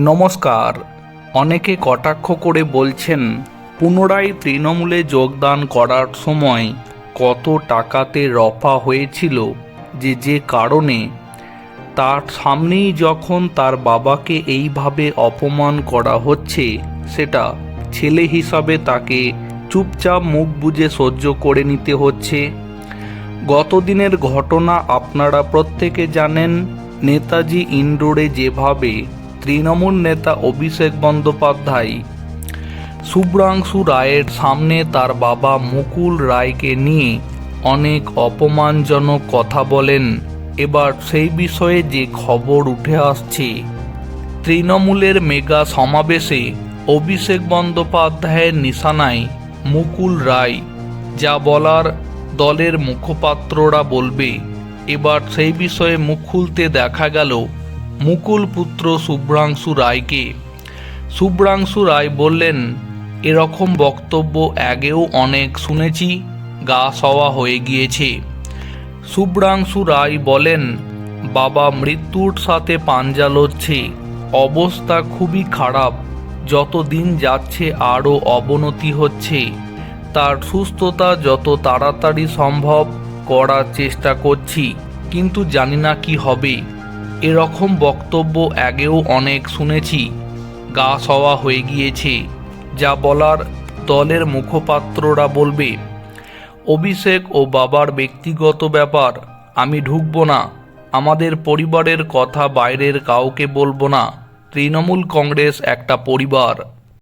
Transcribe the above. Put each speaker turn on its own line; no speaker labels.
নমস্কার। অনেকে কটাক্ষ করে বলছেন, পুনরায় তৃণমূলে যোগদান করার সময় কত টাকাতে রফা হয়েছিল যে যে কারণে। তার সামনেই যখন তার বাবাকে এইভাবে অপমান করা হচ্ছে, সেটা ছেলে হিসাবে তাকে চুপচাপ মুখ বুজে সহ্য করে নিতে হচ্ছে। গতদিনের ঘটনা আপনারা প্রত্যেকে জানেন, নেতাজি ইন্ডোরে যেভাবে তৃণমূল নেতা অভিষেক বন্দ্যোপাধ্যায়। শুভ্রাংশু রায়ের সামনে তার বাবা মুকুল রায়কে নিয়ে অনেক অপমানজনক কথা বলেন। এবার সেই বিষয়ে যে খবর উঠে আসছে। তৃণমূলের মেগা সমাবেশে অভিষেক বন্দ্যোপাধ্যায়ের নিশানায় মুকুল রায়। যা বলার দলের মুখপাত্ররা বলবে। এবার সেই বিষয়ে মুখ খুলতে দেখা গেল মুকুল পুত্র শুভ্রাংশু রায়কে। শুভ্রাংশু রায় বললেন, এরকম বক্তব্য আগেও অনেক শুনেছি, গা সওয়া হয়ে গিয়েছে। শুভ্রাংশু রায় বলেন, বাবা মৃত্যুর সাথে পাঞ্জা লড়ছে, অবস্থা খুবই খারাপ। যত দিন যাচ্ছে আরও অবনতি হচ্ছে। তার সুস্থতা যত তাড়াতাড়ি সম্ভব করার চেষ্টা করছি, কিন্তু জানি না কি হবে। এরকম বক্তব্য আগেও অনেক শুনেছি। গা সওয়া হয়ে গিয়েছে, যা বলার দলের মুখপাত্ররা বলবে, অভিষেক ও বাবার ব্যক্তিগত ব্যাপার, আমি ঢুকব না, আমাদের পরিবারের কথা বাইরের কাউকে বলব না। তৃণমূল কংগ্রেস একটা পরিবার।